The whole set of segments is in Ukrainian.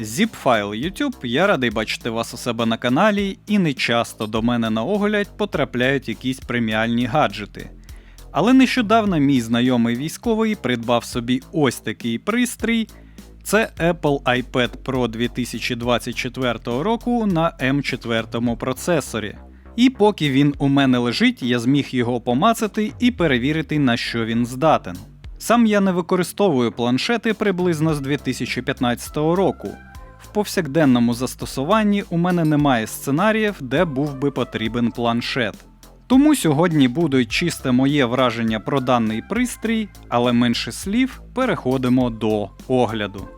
Zipfile YouTube, я радий бачити вас у себе на каналі, і не часто до мене на огляд потрапляють якісь преміальні гаджети. Але нещодавно мій знайомий військовий придбав собі ось такий пристрій. Це Apple iPad Pro 2024 року на M4 процесорі. І поки він у мене лежить, я зміг його помацати і перевірити, на що він здатен. Сам я не використовую планшети приблизно з 2015 року. В повсякденному застосуванні у мене немає сценаріїв, де був би потрібен планшет. Тому сьогодні буде чисте моє враження про даний пристрій, але менше слів переходимо до огляду.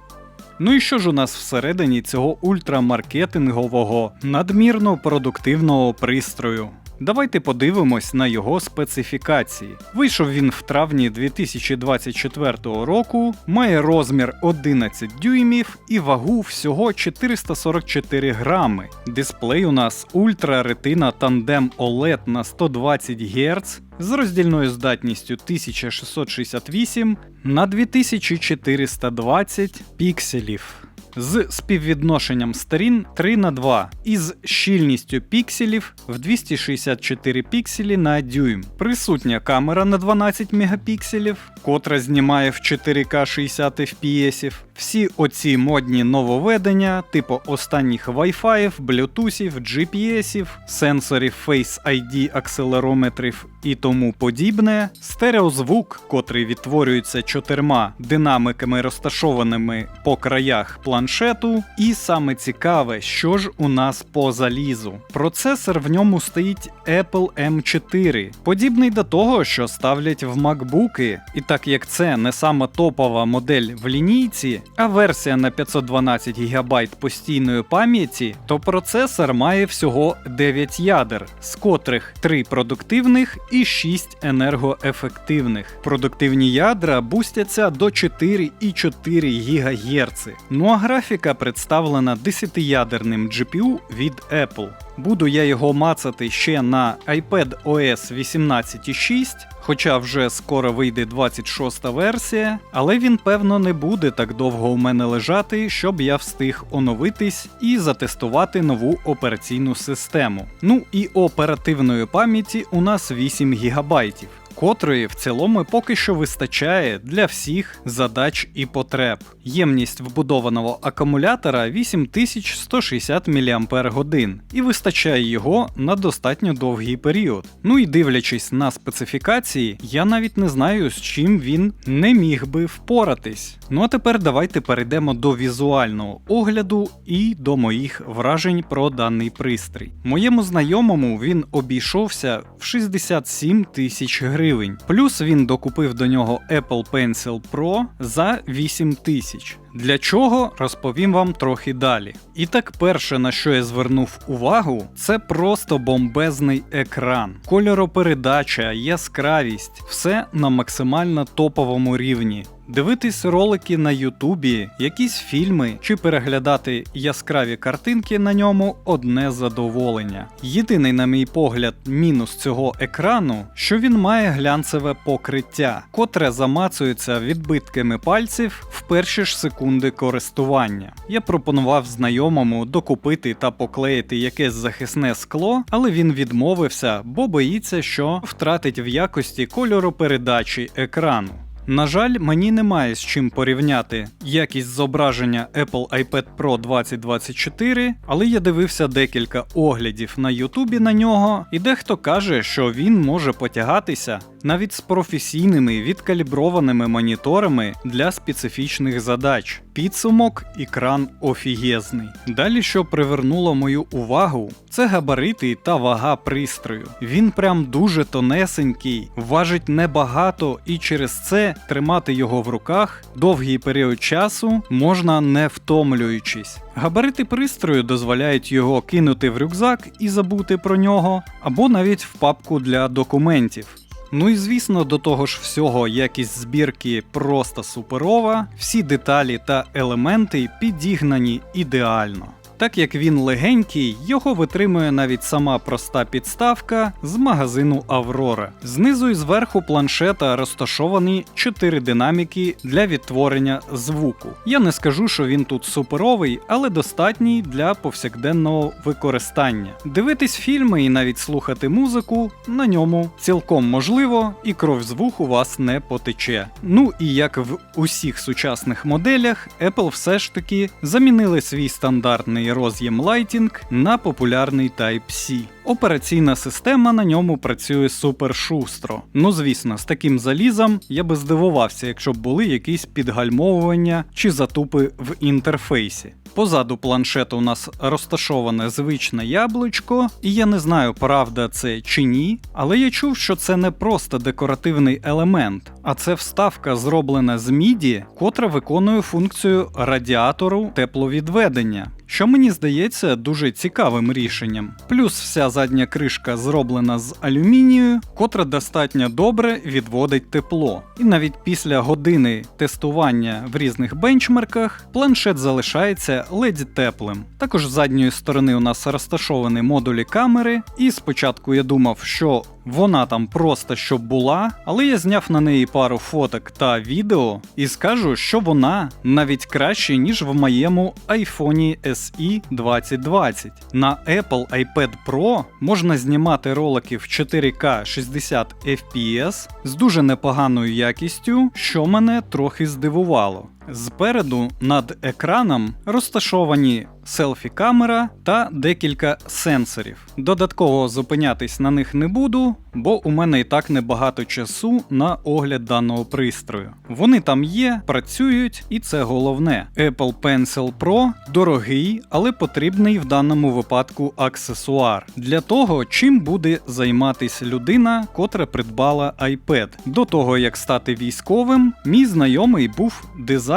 Ну і що ж у нас всередині цього ультрамаркетингового, надмірно продуктивного пристрою? Давайте подивимось на його специфікації. Вийшов він в травні 2024 року, має розмір 11 дюймів і вагу всього 444 грами. Дисплей у нас Ultra Retina Tandem OLED на 120 Гц з роздільною здатністю 1668 на 2420 пікселів. З співвідношенням сторін 3 на 2 і з щільністю пікселів в 264 пікселі на дюйм. Присутня камера на 12 мегапікселів, котра знімає в 4К 60 FPS. Всі оці модні нововведення, типу останніх Wi-Fi, Bluetooth, GPS, сенсорів Face ID, акселерометрів і тому подібне, стереозвук, котрий відтворюється чотирма динамиками, розташованими по краях планшету, і саме цікаве, що ж у нас по залізу. Процесор в ньому стоїть Apple M4, подібний до того, що ставлять в MacBook. І так як це не сама топова модель в лінійці, а версія на 512 ГБ постійної пам'яті, то процесор має всього 9 ядер, з котрих 3 продуктивних і 6 енергоефективних. Продуктивні ядра бустяться до 4,4 ГГц. Ну а графіка представлена 10-ядерним GPU від Apple. Буду я його мацати ще на iPad OS 18.6, хоча вже скоро вийде 26 версія, але він певно не буде так довго у мене лежати, щоб я встиг оновитись і затестувати нову операційну систему. Ну і оперативної пам'яті у нас 8 ГБ котрої в цілому поки що вистачає для всіх задач і потреб. Ємність вбудованого акумулятора 8160 мАч і вистачає його на достатньо довгий період. Ну і дивлячись на специфікації, я навіть не знаю, з чим він не міг би впоратись. Ну а тепер давайте перейдемо до візуального огляду і до моїх вражень про даний пристрій. Моєму знайомому він обійшовся в 67 тисяч гривень. Плюс він докупив до нього Apple Pencil Pro за 8 тисяч. Для чого розповім вам трохи далі. І так, перше, на що я звернув увагу, це просто бомбезний екран, кольоропередача, яскравість, все на максимально топовому рівні. Дивитись ролики на Ютубі, якісь фільми чи переглядати яскраві картинки на ньому одне задоволення. Єдиний, на мій погляд, мінус цього екрану, що він має глянцеве покриття, котре замацується відбитками пальців в перші ж секунди користування. Я пропонував знайомому докупити та поклеїти якесь захисне скло, але він відмовився, бо боїться, що втратить в якості кольоропередачі екрану. На жаль, мені немає з чим порівняти якість зображення Apple iPad Pro 2024, але я дивився декілька оглядів на Ютубі на нього, і дехто каже, що він може потягатися навіть з професійними відкаліброваними моніторами для специфічних задач. Підсумок екран офігезний. Далі, що привернуло мою увагу, це габарити та вага пристрою. Він прям дуже тонесенький, важить небагато, і через це тримати його в руках довгий період часу можна не втомлюючись. Габарити пристрою дозволяють його кинути в рюкзак і забути про нього, або навіть в папку для документів. Ну і звісно, до того ж всього, якість збірки просто суперова, всі деталі та елементи підігнані ідеально. Так як він легенький, його витримує навіть сама проста підставка з магазину Аврора. Знизу і зверху планшета розташовані 4 динаміки для відтворення звуку. Я не скажу, що він тут суперовий, але достатній для повсякденного використання. Дивитись фільми і навіть слухати музику на ньому цілком можливо, і кров з вух у вас не потече. Ну і як в усіх сучасних моделях, Apple все ж таки замінили свій стандартний роз'єм Lighting на популярний Type-C. Операційна система на ньому працює супер шустро. Ну звісно, з таким залізом я би здивувався, якщо б були якісь підгальмовування чи затупи в інтерфейсі. Позаду планшету у нас розташоване звичне яблучко, і я не знаю, правда це чи ні, але я чув, що це не просто декоративний елемент, а це вставка, зроблена з міді, котра виконує функцію радіатору тепловідведення. Що мені здається дуже цікавим рішенням. Плюс вся задня кришка зроблена з алюмінію, котра достатньо добре відводить тепло. І навіть після години тестування в різних бенчмарках планшет залишається ледь теплим. Також з задньої сторони у нас розташовані модулі камери, і спочатку я думав, що вона там просто щоб була, але я зняв на неї пару фоток та відео і скажу, що вона навіть краще, ніж в моєму iPhone SE 2020. На Apple iPad Pro можна знімати ролики в 4К 60 FPS з дуже непоганою якістю, що мене трохи здивувало. Зпереду над екраном розташовані селфі-камера та декілька сенсорів. Додатково зупинятись на них не буду, бо у мене і так небагато часу на огляд даного пристрою. Вони там є, працюють, і це головне. Apple Pencil Pro дорогий, але потрібний в даному випадку аксесуар для того, чим буде займатися людина, котра придбала iPad. До того як стати військовим, мій знайомий був дизайнером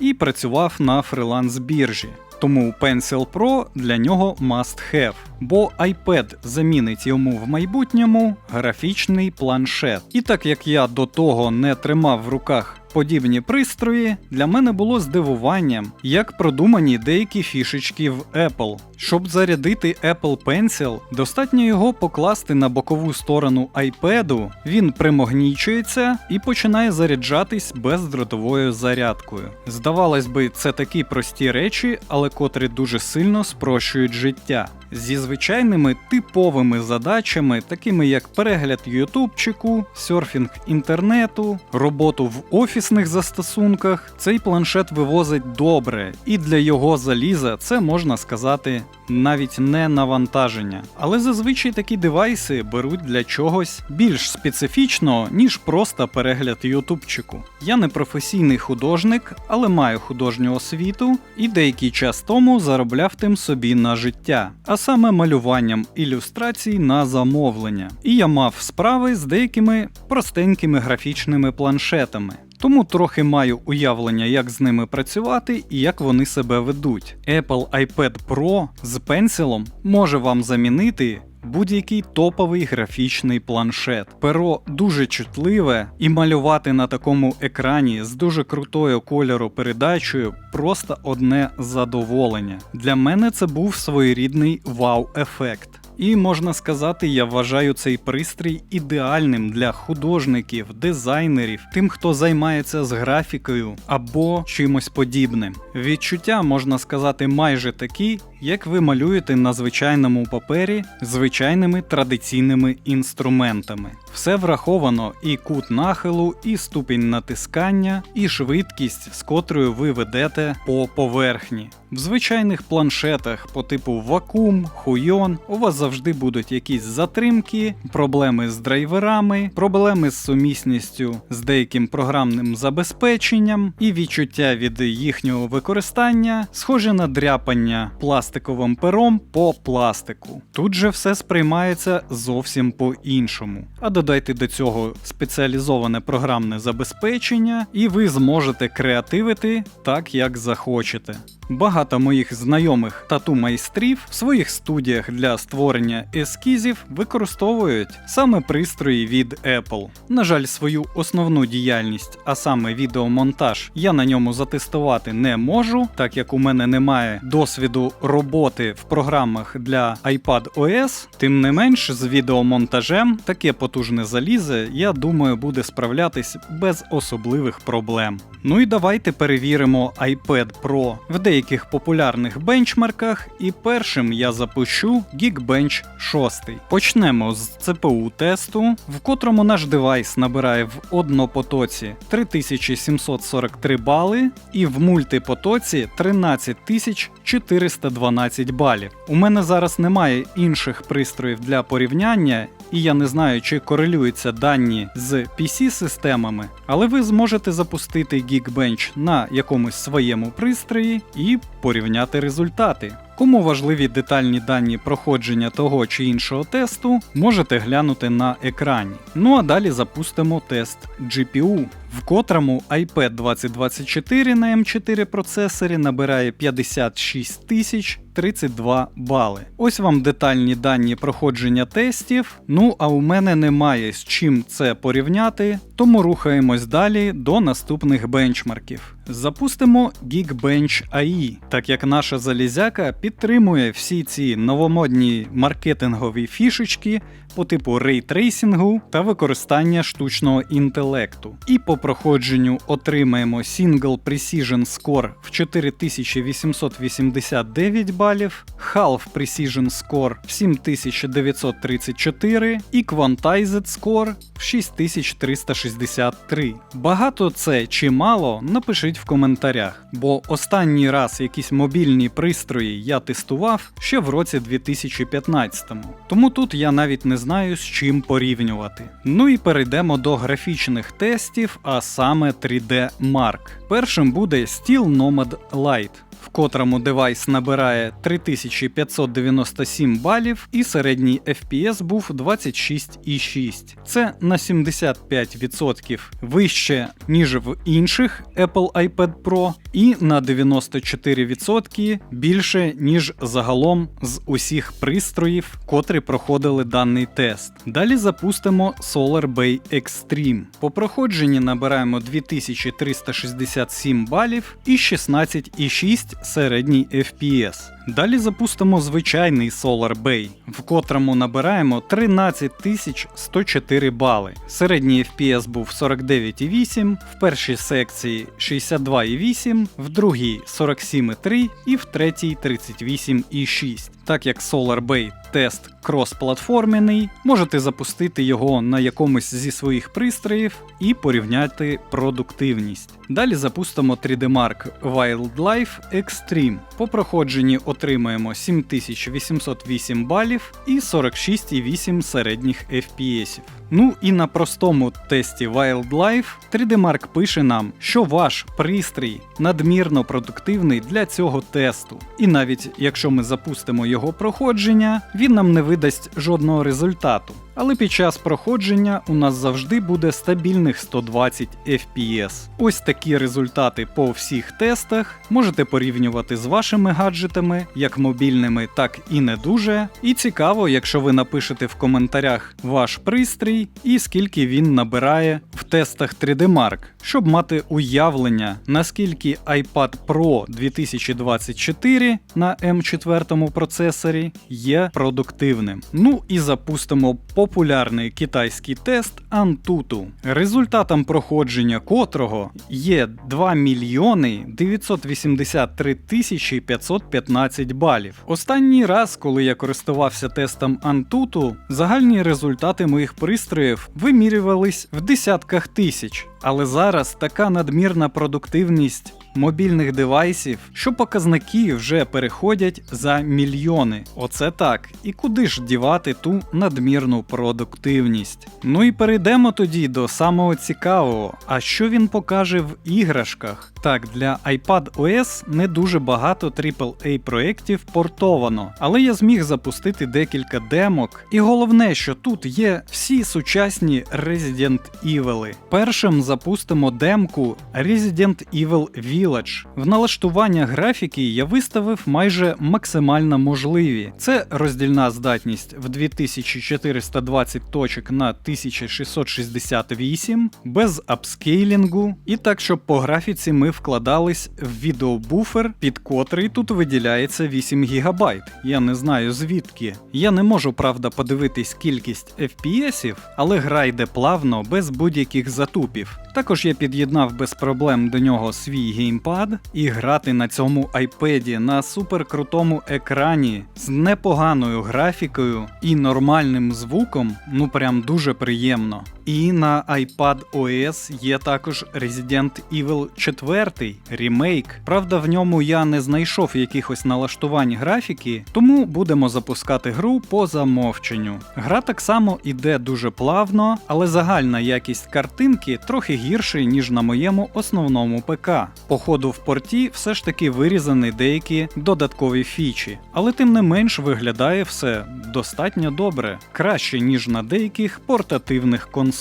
і працював на фриланс біржі. Тому Pencil Pro для нього must have, бо iPad замінить йому в майбутньому графічний планшет. І так як я до того не тримав в руках подібні пристрої, для мене було здивуванням, як продумані деякі фішечки в Apple. Щоб зарядити Apple Pencil, достатньо його покласти на бокову сторону iPad, він примогнічується і починає заряджатись бездротовою зарядкою. Здавалось би, це такі прості речі, але котрі дуже сильно спрощують життя. Зі звичайними типовими задачами, такими як перегляд ютубчику, серфінг інтернету, роботу в офісних застосунках, цей планшет вивозить добре, і для його заліза це можна сказати навіть не навантаження. Але зазвичай такі девайси беруть для чогось більш специфічного, ніж просто перегляд ютубчику. Я не професійний художник, але маю художню освіту і деякий час тому заробляв тим собі на життя, а саме малюванням ілюстрацій на замовлення. І я мав справи з деякими простенькими графічними планшетами. Тому трохи маю уявлення, як з ними працювати і як вони себе ведуть. Apple iPad Pro з пенсилом може вам замінити. Будь-який топовий графічний планшет. Перо дуже чутливе, і малювати на такому екрані з дуже крутою кольоропередачею просто одне задоволення. Для мене це був своєрідний вау-ефект. І можна сказати, я вважаю цей пристрій ідеальним для художників, дизайнерів, тим, хто займається з графікою або чимось подібним. Відчуття можна сказати майже такі, як ви малюєте на звичайному папері звичайними традиційними інструментами. Все враховано і кут нахилу, і ступінь натискання, і швидкість, з котрою ви ведете по поверхні. В звичайних планшетах по типу Вакуум, Хуйон у вас завжди будуть якісь затримки, проблеми з драйверами, проблеми з сумісністю з деяким програмним забезпеченням і відчуття від їхнього використання, схоже на дряпання пластиковим пером по пластику. Тут же все сприймається зовсім по-іншому. А додайте до цього спеціалізоване програмне забезпечення, і ви зможете креативити так, як захочете. Багато моїх знайомих тату майстрів в своїх студіях для створення ескізів використовують саме пристрої від Apple. На жаль, свою основну діяльність, а саме відеомонтаж, я на ньому затестувати не можу, так як у мене немає досвіду роботи в програмах для iPad OS. Тим не менш, з відеомонтажем таке потужне залізе, я думаю, буде справлятись без особливих проблем. Ну і давайте перевіримо iPad Pro в деяких популярних бенчмарках, і першим я запущу Geekbench 6. Почнемо з CPU тесту, в котрому наш девайс набирає в однопотоці 3743 бали і в мультипотоці 13412 балів. У мене зараз немає інших пристроїв для порівняння, і я не знаю, чи корелюються дані з PC-системами, але ви зможете запустити Geekbench на якомусь своєму пристрої і порівняти результати. Кому важливі детальні дані проходження того чи іншого тесту, можете глянути на екрані. Ну а далі запустимо тест GPU, в котрому iPad 2024 на M4 процесорі набирає 56 тисяч 32 бали. Ось вам детальні дані проходження тестів. Ну а у мене немає з чим це порівняти, тому рухаємось далі до наступних бенчмарків. Запустимо Geekbench AI, так як наша залізяка підтримує всі ці новомодні маркетингові фішечки по типу рейтрейсінгу та використання штучного інтелекту. І по проходженню отримаємо Single Precision Score в 4889 балів, Half Precision Score в 7934 і Quantized Score в 6363. Багато це чи мало, напишіть в коментарях, бо останній раз якісь мобільні пристрої я тестував ще в році 2015. Тому тут я навіть не знаю з чим порівнювати. Ну і перейдемо до графічних тестів, а саме 3D Mark. Першим буде Steel Nomad Lite в котрому девайс набирає 3597 балів, і середній FPS був 26,6. Це на 75% вище, ніж в інших Apple iPad Pro, і на 94% більше, ніж загалом з усіх пристроїв, котрі проходили даний тест. Далі запустимо Solar Bay Extreme. По проходженні набираємо 2367 балів і 16,6 середній FPS. Далі запустимо звичайний Solar Bay, в котрому набираємо 13104 бали. Середній FPS був 49,8, в першій секції 62,8, в другій 47,3 і в третій 38,6. Так як Solar Bay тест кросплатформений, можете запустити його на якомусь зі своїх пристроїв і порівняти продуктивність. Далі запустимо 3D Mark Wildlife Extreme. По проходженні отримаємо 7808 балів і 46,8 середніх FPS. Ну і на простому тесті Wildlife 3D Mark пише нам, що ваш пристрій надмірно продуктивний для цього тесту. І навіть якщо ми запустимо його проходження, він нам не видасть жодного результату. Але під час проходження у нас завжди буде стабільних 120 FPS. Ось такі результати по всіх тестах можете порівнювати з вашими гаджетами, як мобільними, так і не дуже. І цікаво, якщо ви напишете в коментарях ваш пристрій і скільки він набирає в тестах 3D Mark, щоб мати уявлення, наскільки iPad Pro 2024 на M4 процесорі є продуктивним. Ну і запустимо популярний китайський тест Antutu, результатом проходження котрого є 2 мільйони 983 тисячі 515 балів. Останній раз, коли я користувався тестом Antutu, загальні результати моїх пристроїв вимірювались в десятках тисяч. Але зараз така надмірна продуктивність мобільних девайсів, що показники вже переходять за мільйони. Оце так. І куди ж дівати ту надмірну продуктивність? Ну і перейдемо тоді до самого цікавого. А що він покаже в іграшках? Так, для iPad OS не дуже багато AAA проєктів портовано, але я зміг запустити декілька демок. І головне, що тут є всі сучасні Resident Evil. Першим запустимо демку Resident Evil Village. В налаштуваннях графіки я виставив майже максимально можливі. Це роздільна здатність в 2420 точок на 1668, без апскейлінгу, і так, щоб по графіці ми вкладались в відеобуфер, під котрий тут виділяється 8 ГБ. Я не знаю звідки. Я не можу, правда, подивитись кількість FPS, але гра йде плавно, без будь-яких затупів. Також я під'єднав без проблем до нього свій геймпад і грати на цьому айпеді на суперкрутому екрані з непоганою графікою і нормальним звуком, ну прям дуже приємно. І на iPad OS є також Resident Evil 4 ремейк. Правда, в ньому я не знайшов якихось налаштувань графіки, тому будемо запускати гру по замовченню. Гра так само іде дуже плавно, але загальна якість картинки трохи гірший, ніж на моєму основному ПК. Походу в порті все ж таки вирізані деякі додаткові фічі, але тим не менш виглядає все достатньо добре, краще ніж на деяких портативних консолях.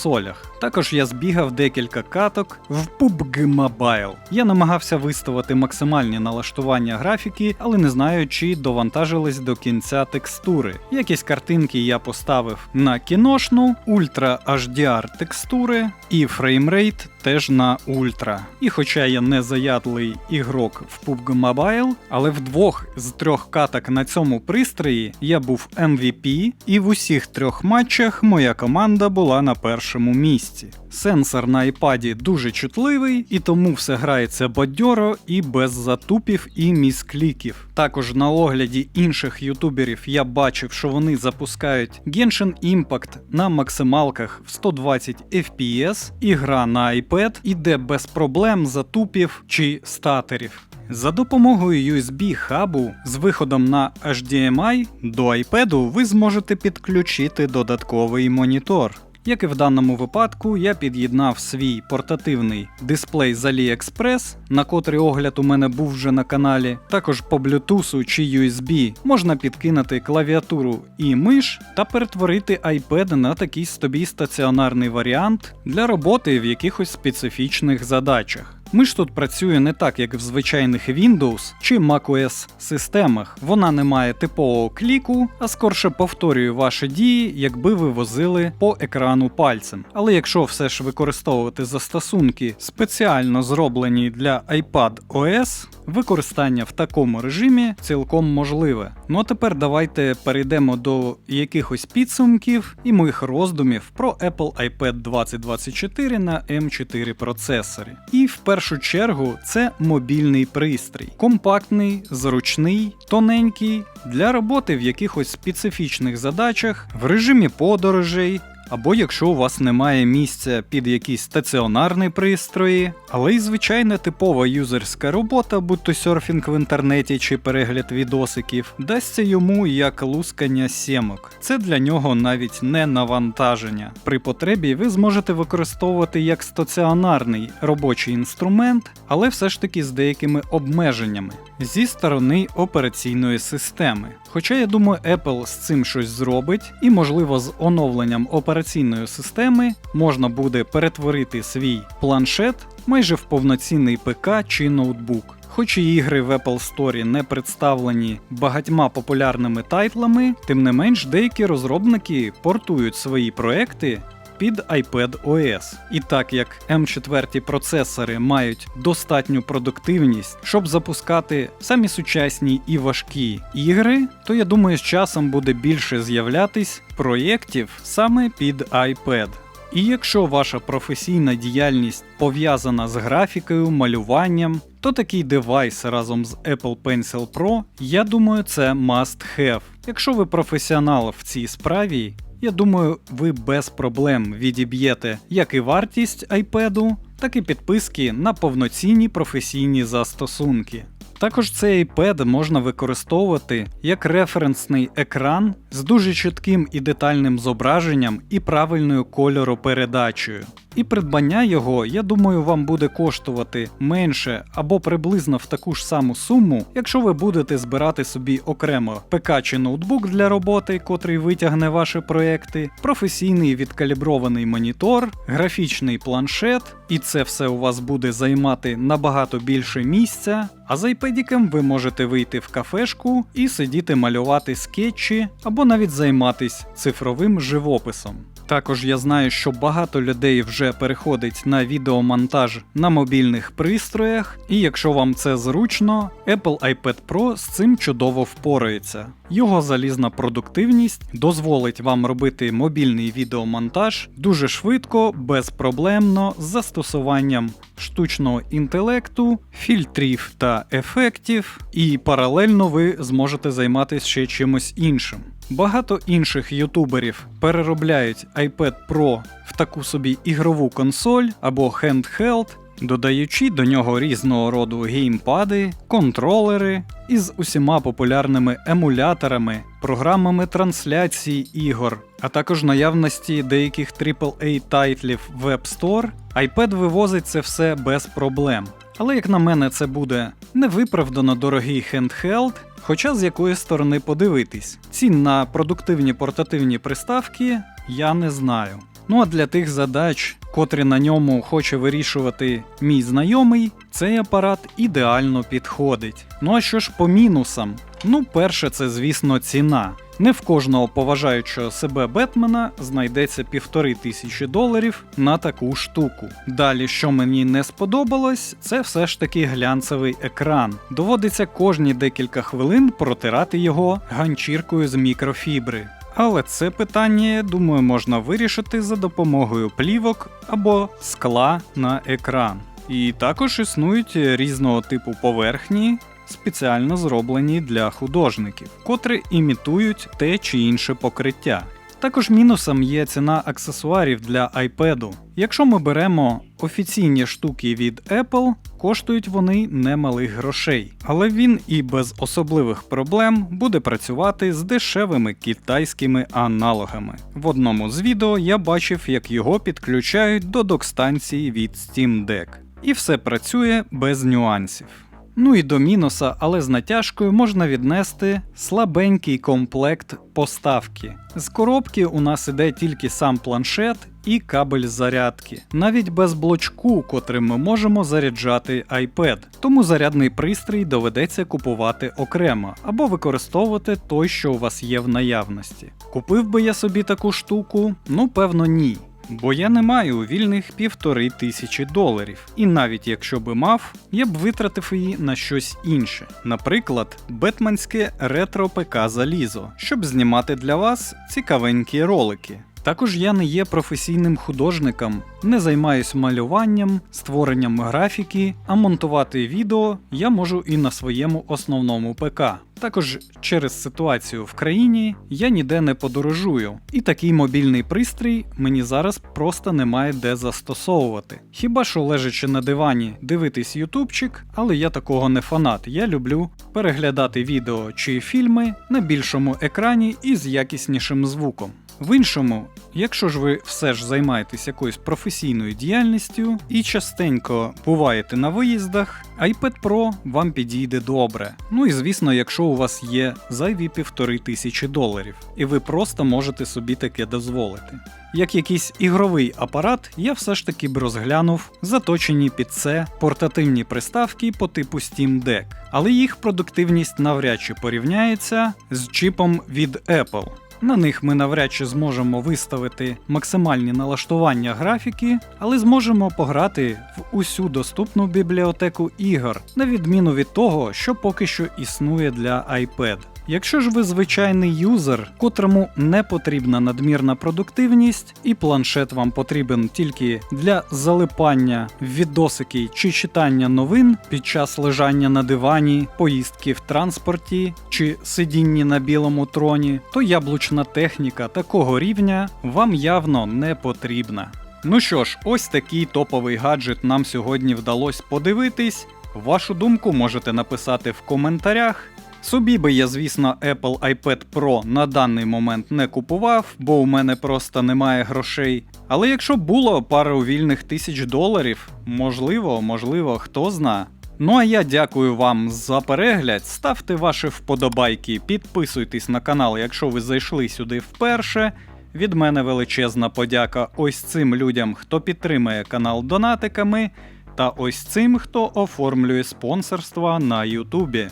Також я збігав декілька каток в PUBG Mobile. Я намагався виставити максимальні налаштування графіки, але не знаю, чи довантажились до кінця текстури. Якісь картинки я поставив на кіношну, Ultra HDR текстури і фреймрейт теж на ультра. І хоча я не заядлий ігрок в PUBG Mobile, але в двох з трьох каток на цьому пристрої я був MVP, і в усіх трьох матчах моя команда була на першому місці. Сенсор на iPad дуже чутливий, і тому все грається бадьоро і без затупів і міскліків. Також на огляді інших ютуберів я бачив, що вони запускають Genshin Impact на максималках в 120 FPS, і гра на iPad іде без проблем затупів чи статерів. За допомогою USB хабу з виходом на HDMI до iPad ви зможете підключити додатковий монітор. Як і в даному випадку, я під'єднав свій портативний дисплей з AliExpress, на котрий огляд у мене був вже на каналі. Також по Bluetooth чи USB можна підкинути клавіатуру і миш та перетворити iPad на такий собі стаціонарний варіант для роботи в якихось специфічних задачах. Миш тут працює не так, як в звичайних Windows чи macOS системах. Вона не має типового кліку, а скорше повторює ваші дії, якби ви возили по екрану пальцем. Але якщо все ж використовувати застосунки спеціально зроблені для iPad OS, використання в такому режимі цілком можливе. Ну а тепер давайте перейдемо до якихось підсумків і моїх роздумів про Apple iPad 2024 на M4 процесорі. І в першу чергу це мобільний пристрій, компактний, зручний, тоненький для роботи в якихось специфічних задачах в режимі подорожей. Або якщо у вас немає місця під якісь стаціонарні пристрої, але й звичайна типова юзерська робота, будь то серфінг в інтернеті чи перегляд відосиків, дасться йому як лускання сімок. Це для нього навіть не навантаження. При потребі ви зможете використовувати як стаціонарний робочий інструмент, але все ж таки з деякими обмеженнями зі сторони операційної системи. Хоча я думаю, Apple з цим щось зробить, і можливо з оновленням операційної системи можна буде перетворити свій планшет майже в повноцінний ПК чи ноутбук. Хоч і ігри в Apple Store не представлені багатьма популярними тайтлами, тим не менш деякі розробники портують свої проекти під iPad OS. І так як M4 процесори мають достатню продуктивність, щоб запускати самі сучасні і важкі ігри, то я думаю, з часом буде більше з'являтись проєктів саме під iPad. І якщо ваша професійна діяльність пов'язана з графікою, малюванням, то такий девайс разом з Apple Pencil Pro, я думаю, це must have. Якщо ви професіонал в цій справі, я думаю, ви без проблем відіб'єте як і вартість iPad, так і підписки на повноцінні професійні застосунки. Також цей iPad можна використовувати як референсний екран з дуже чітким і детальним зображенням і правильною кольоропередачею. І придбання його, я думаю, вам буде коштувати менше або приблизно в таку ж саму суму, якщо ви будете збирати собі окремо ПК чи ноутбук для роботи, котрий витягне ваші проекти, професійний відкалібрований монітор, графічний планшет, і це все у вас буде займати набагато більше місця. А з айпедіком ви можете вийти в кафешку і сидіти малювати скетчі або навіть займатись цифровим живописом. Також я знаю, що багато людей вже переходить на відеомонтаж на мобільних пристроях, і якщо вам це зручно, Apple iPad Pro з цим чудово впорається. Його залізна продуктивність дозволить вам робити мобільний відеомонтаж дуже швидко, безпроблемно, з застосуванням штучного інтелекту, фільтрів та ефектів, і паралельно ви зможете займатися ще чимось іншим. Багато інших ютуберів переробляють iPad Pro в таку собі ігрову консоль або handheld, додаючи до нього різного роду геймпади, контролери із усіма популярними емуляторами, програмами трансляції ігор, а також наявності деяких AAA тайтлів в App Store, iPad вивозить це все без проблем. Але як на мене, це буде невиправдано дорогий handheld, Хоча з якої сторони подивитись, цін на продуктивні портативні приставки я не знаю. Ну а для тих задач, котрі на ньому хоче вирішувати мій знайомий, цей апарат ідеально підходить. Ну а що ж по мінусам? Ну, перше, це, звісно, ціна. Не в кожного поважаючого себе Бетмена знайдеться півтори тисячі доларів на таку штуку. Далі, що мені не сподобалось, це все ж таки глянцевий екран. Доводиться кожні декілька хвилин протирати його ганчіркою з мікрофібри. Але це питання, думаю, можна вирішити за допомогою плівок або скла на екран. І також існують різного типу поверхні, спеціально зроблені для художників, котрі імітують те чи інше покриття. Також мінусом є ціна аксесуарів для iPad. Якщо ми беремо офіційні штуки від Apple, коштують вони немалих грошей, але він і без особливих проблем буде працювати з дешевими китайськими аналогами. В одному з відео я бачив, як його підключають до док-станції від Steam Deck. І все працює без нюансів. Ну і до мінуса, але з натяжкою можна віднести слабенький комплект поставки. З коробки у нас іде тільки сам планшет і кабель зарядки, навіть без блочку, котрим ми можемо заряджати iPad. Тому зарядний пристрій доведеться купувати окремо або використовувати той, що у вас є в наявності. Купив би я собі таку штуку? Ну певно, ні. Бо я не маю вільних півтори тисячі доларів, і навіть якщо би мав, я б витратив її на щось інше, наприклад, бетманське ретро ПК залізо, щоб знімати для вас цікавенькі ролики. Також я не є професійним художником, не займаюсь малюванням, створенням графіки, а монтувати відео я можу і на своєму основному ПК. Також через ситуацію в країні я ніде не подорожую, і такий мобільний пристрій мені зараз просто немає де застосовувати. Хіба що лежачи на дивані, дивитись ютубчик, але я такого не фанат. Я люблю переглядати відео чи фільми на більшому екрані і з якіснішим звуком. В іншому, якщо ж ви все ж займаєтесь якоюсь професійною діяльністю і частенько буваєте на виїздах, iPad Pro вам підійде добре. Ну і звісно, якщо у вас є зайві півтори тисячі доларів, і ви просто можете собі таке дозволити. Як якийсь ігровий апарат, я все ж таки б розглянув заточені під це портативні приставки по типу Steam Deck, але їх продуктивність навряд чи порівняється з чіпом від Apple. На них ми навряд чи зможемо виставити максимальні налаштування графіки, але зможемо пограти в усю доступну бібліотеку ігор, на відміну від того, що поки що існує для iPad. Якщо ж ви звичайний юзер, котрому не потрібна надмірна продуктивність, і планшет вам потрібен тільки для залипання відосики чи читання новин під час лежання на дивані, поїздки в транспорті чи сидінні на білому троні, то яблучна техніка такого рівня вам явно не потрібна. Ну що ж, ось такий топовий гаджет нам сьогодні вдалося подивитись. Вашу думку можете написати в коментарях. Собі би я, звісно, Apple iPad Pro на даний момент не купував, бо у мене просто немає грошей. Але якщо було пару вільних тисяч доларів, можливо, можливо, хто зна. Ну а я дякую вам за перегляд. Ставте ваші вподобайки, підписуйтесь на канал, якщо ви зайшли сюди вперше. Від мене величезна подяка ось цим людям, хто підтримує канал донатиками, та ось цим, хто оформлює спонсорства на Ютубі.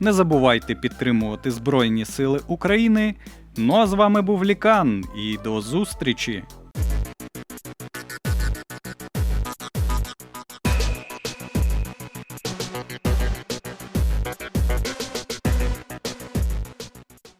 Не забувайте підтримувати Збройні Сили України. Ну а з вами був Лікан і до зустрічі!